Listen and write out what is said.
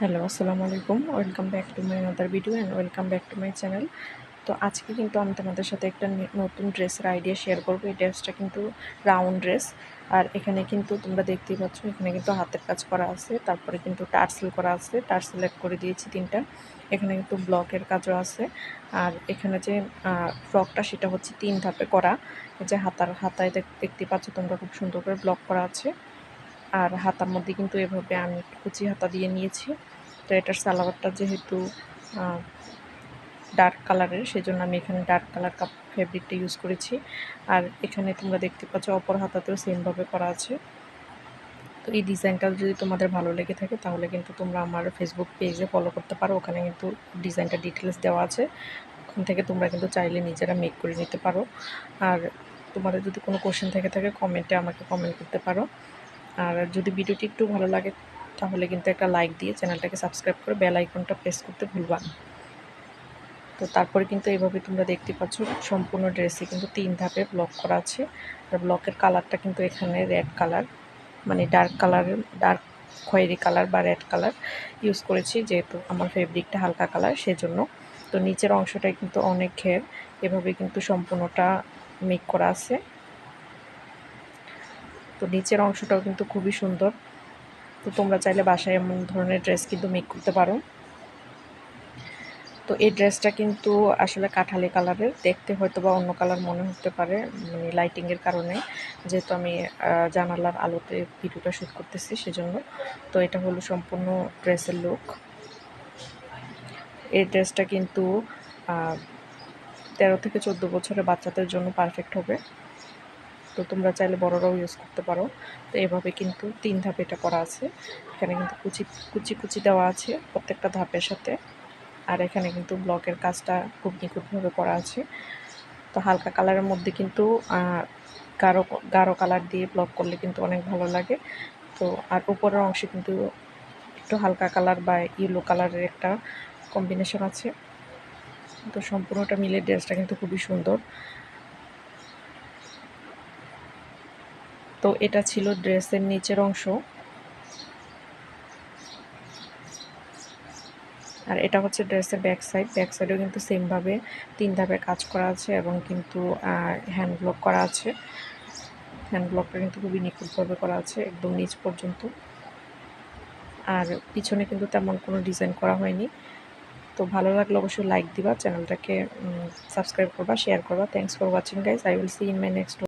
Hello, আসসালামু আলাইকুম। Welcome back to my other video and welcome back to my channel তো আজকে কিন্তু আমি তোমাদের সাথে একটা নতুন ড্রেসের আইডিয়া শেয়ার করব। এই ড্রেসটা কিন্তু রাউন্ড ড্রেস আর এখানে কিন্তু তোমরা দেখতেই পাচ্ছ, এখানে কিন্তু হাতের কাজ করা আছে। তারপরে কিন্তু টার্সেল করা আছে। টার্সেল অ্যাড করে দিয়েছি তিনটা। এখানে কিন্তু ব্লকের কাজও আছে। আর এখানে যে ফ্রকটা সেটা হচ্ছে তিন ধাপে করা। যে হাতার হাতায় দেখ- দেখতে পাচ্ছ তোমরা, খুব সুন্দর করে ব্লক করা আছে। আর হাতার মধ্যে কিন্তু এভাবে আমি কুচি হাতা দিয়ে নিয়েছি। তো এটার সালোয়ারটা যেহেতু ডার্ক কালারের সেজন্য আমি এখানে ডার্ক কালার কাপ ফেব্রিকটা ইউজ করেছি। আর এখানে তোমরা দেখতে পাচ্ছ, অপর হাতাতেও সেমভাবে করা আছে। তো এই ডিজাইনটা যদি তোমাদের ভালো লেগে থাকে, তাহলে কিন্তু তোমরা আমার ফেসবুক পেজে ফলো করতে পারো। ওখানে কিন্তু ডিজাইনটা ডিটেলস দেওয়া আছে। ওখান থেকে তোমরা কিন্তু চাইলে নিজেরা মেক করে নিতে পারো। আর তোমাদের যদি কোনো কোশ্চেন থেকে, থাকে কমেন্টে আমাকে কমেন্ট করতে পারো। আর যদি ভিডিওটি একটু ভালো লাগে, তাহলে কিন্তু একটা লাইক দিয়ে চ্যানেলটাকে সাবস্ক্রাইব করে বেল আইকনটা প্রেস করতে ভুলবা তো তারপরে কিন্তু এইভাবে তোমরা দেখতে পাচ্ছ, সম্পূর্ণ ড্রেসে কিন্তু তিন ধাপে ব্লক করা আছে। আর ব্লকের কালারটা কিন্তু এখানে রেড কালার মানে ডার্ক কালারের ডার্ক খয়েরি কালার বা রেড কালার ইউজ করেছি, যেহেতু আমার ফেব্রিকটা হালকা কালার সেজন্য। তো নিচের অংশটাই কিন্তু অনেক ঘের, এভাবে কিন্তু সম্পূর্ণটা মেক করা আছে। তো নিচের অংশটাও কিন্তু খুবই সুন্দর। তো তোমরা চাইলে বাসায় এমন ধরনের ড্রেস কিন্তু মেক করতে পারো। তো এই ড্রেসটা কিন্তু আসলে কাঠালি কালারের দেখতে হয়তো বা অন্য কালার মনে হতে পারে মানে লাইটিংয়ের কারণে। যেহেতু আমি জানালার আলোতে ভিডিওটা শ্যুট করতেছি সেজন্য। তো এটা হলো সম্পূর্ণ ড্রেসের লুক এই ড্রেসটা কিন্তু তেরো থেকে চোদ্দ বছরের বাচ্চাদের জন্য পারফেক্ট হবে। তো তোমরা চাইলে বড়রাও ইউজ করতে পারো। তো এভাবে কিন্তু তিন ধাপে এটা করা আছে। এখানে কিন্তু কুচি কুচি কুচি দেওয়া আছে প্রত্যেকটা ধাপের সাথে। আর এখানে কিন্তু ব্লকের কাজটা খুব নিখুঁতভাবে করা আছে। তো হালকা কালারের মধ্যে কিন্তু গাঢ় গাঢ় কালার দিয়ে ব্লক করলে কিন্তু অনেক ভালো লাগে। তো আর উপরের অংশে কিন্তু একটু হালকা কালার বা ইয়েলো কালারের একটা কম্বিনেশন আছে। তো সম্পূর্ণটা মিলে ড্রেসটা কিন্তু খুবই সুন্দর। তো এটা ছিল ড্রেসের নিচের অংশ। আর এটা হচ্ছে ড্রেসের ব্যাক সাইড। ব্যাক সাইডেও কিন্তু সেমভাবে তিন ধাপে কাজ করা আছে এবং কিন্তু হ্যান্ড ব্লক করা আছে। হ্যান্ড ব্লকটা কিন্তু খুবই নিখুঁতভাবে করা আছে একদম নিচ পর্যন্ত। আর পিছনে কিন্তু তেমন কোনো ডিজাইন করা হয়নি। তো ভালো লাগলে অবশ্যই লাইক দিবা, চ্যানেলটাকে সাবস্ক্রাইব করবা, শেয়ার করবা। Thanks for watching guys I will see in my next